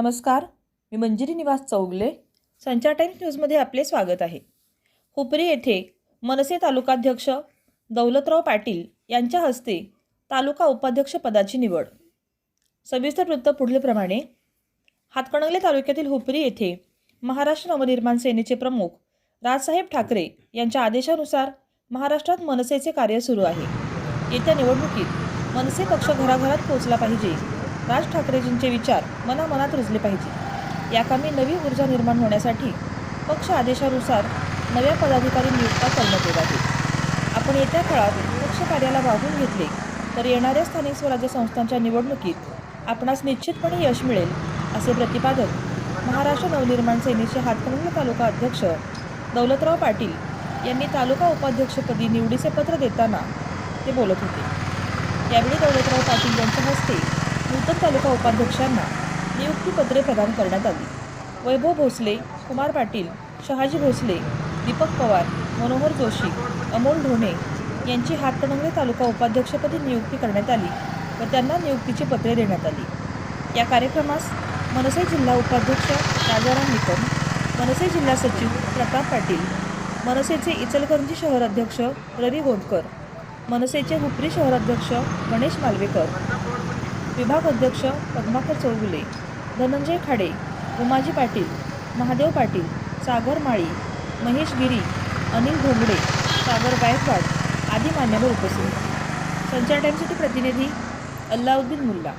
नमस्कार मी मंजिरी निवास चौगले. संचार टाइम्स न्यूजमध्ये आपले स्वागत आहे. हुपरी येथे मनसे तालुकाध्यक्ष दौलतराव पाटील यांच्या हस्ते तालुका उपाध्यक्ष पदाची निवड. सविस्तर वृत्त पुढीलप्रमाणे हातकणंगले तालुक्यातील हुपरी येथे महाराष्ट्र नवनिर्माण सेनेचे प्रमुख राजसाहेब ठाकरे यांच्या आदेशानुसार महाराष्ट्रात मनसेचे कार्य सुरू आहे. येत्या निवडणुकीत मनसे पक्ष घराघरात पोहोचला पाहिजे. राज ठाकरेजींचे विचार मनामनात रुजले पाहिजे. या कामी नवी ऊर्जा निर्माण होण्यासाठी पक्ष आदेशानुसार नव्या पदाधिकारी नियुक्त्या करण्यात येत आहेत. आपण येत्या काळात पक्ष कार्याला वाहून घेतले तर येणाऱ्या स्थानिक स्वराज्य संस्थांच्या निवडणुकीत आपणास निश्चितपणे यश मिळेल असे प्रतिपादन महाराष्ट्र नवनिर्माण सेनेचे हातकणंगले तालुका अध्यक्ष दौलतराव पाटील यांनी तालुका उपाध्यक्षपदी निवडीचे पत्र देताना ते बोलत होते. यावेळी दौलतराव पाटील यांच्या हस्ते नूतन तालुका उपाध्यक्षांना नियुक्तीपत्रे प्रदान करण्यात आली. वैभव भोसले कुमार पाटील शहाजी भोसले दीपक पवार मनोहर जोशी अमोल ढोणे यांची हातकणंगले तालुका उपाध्यक्षपदी नियुक्ती करण्यात आली व त्यांना नियुक्तीची पत्रे देण्यात आली. या कार्यक्रमास मनसे जिल्हा उपाध्यक्ष राजाराम निकम मनसे जिल्हा सचिव प्रताप पाटील मनसेचे इचलकरंजी शहर अध्यक्ष रवी गोंदकर मनसेचे हुपरी शहराध्यक्ष गणेश मालवेकर विभाग अध्यक्ष पद्माकर चौगुले धनंजय खाडे उमाजी पाटील महादेव पाटील सागर माळी महेश गिरी अनिल घोंगडे सागर गायकवाड आदी मान्यवर उपस्थित संचार टाईमसाठी प्रतिनिधी अल्लाउद्दीन मुल्ला.